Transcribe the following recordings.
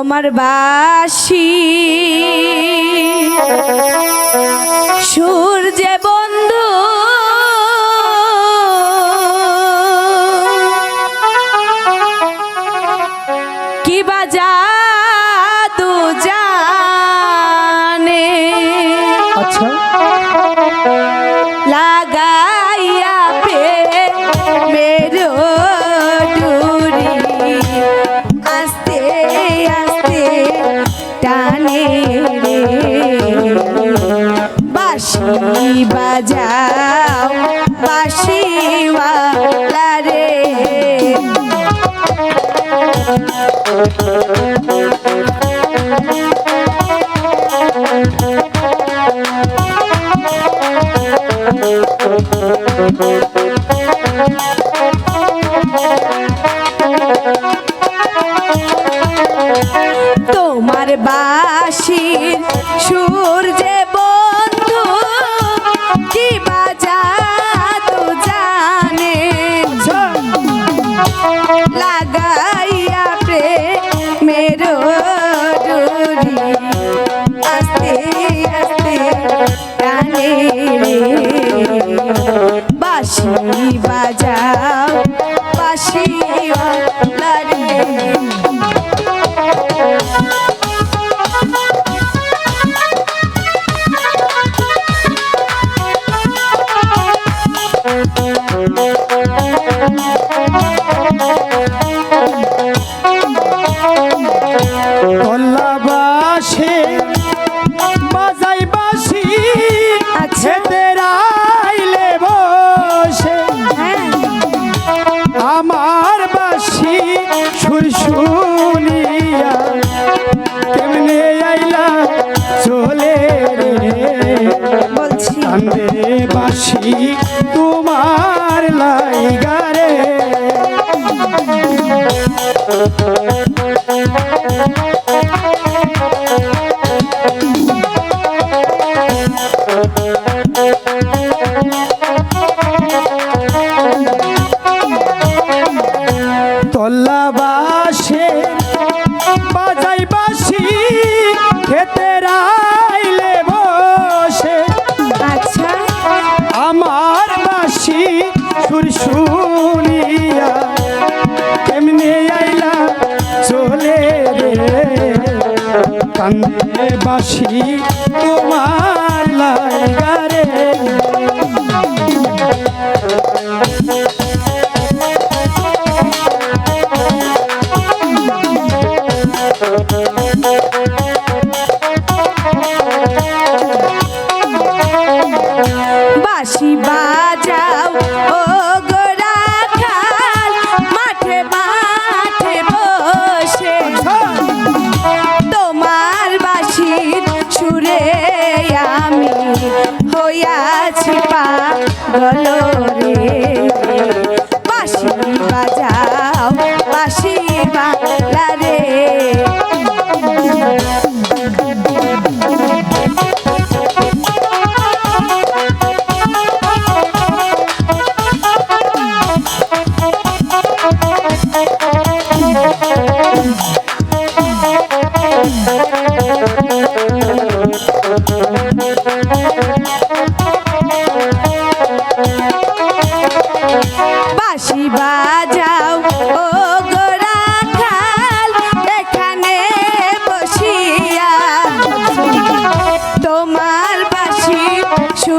তোমার বাসি। সূর্যে বন্ধু। কি বাজার তোমার বাসির সূর্য দোষী তোমার লাইগারে কান্দে বাসি তোমার লাগারে। Hello.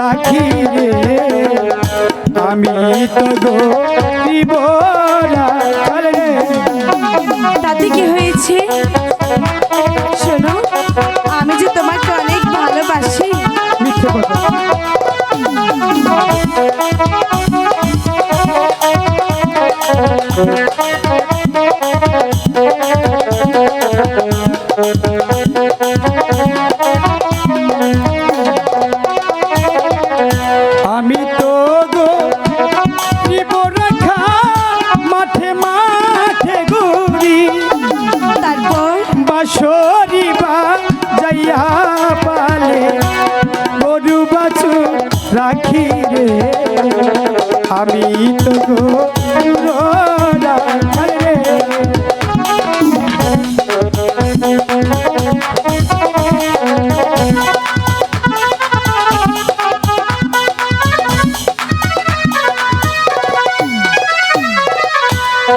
সাক্ষী রে। আমি তো গো দিব তাতে কি হয়েছে? শোনো আমি যে তোমাকে অনেক ভালোবাসি। মিথ্যে কথা। শরীবা যাইয়া পালে গরু বাছু রাখি রে। আমি তো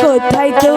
কোথায় তো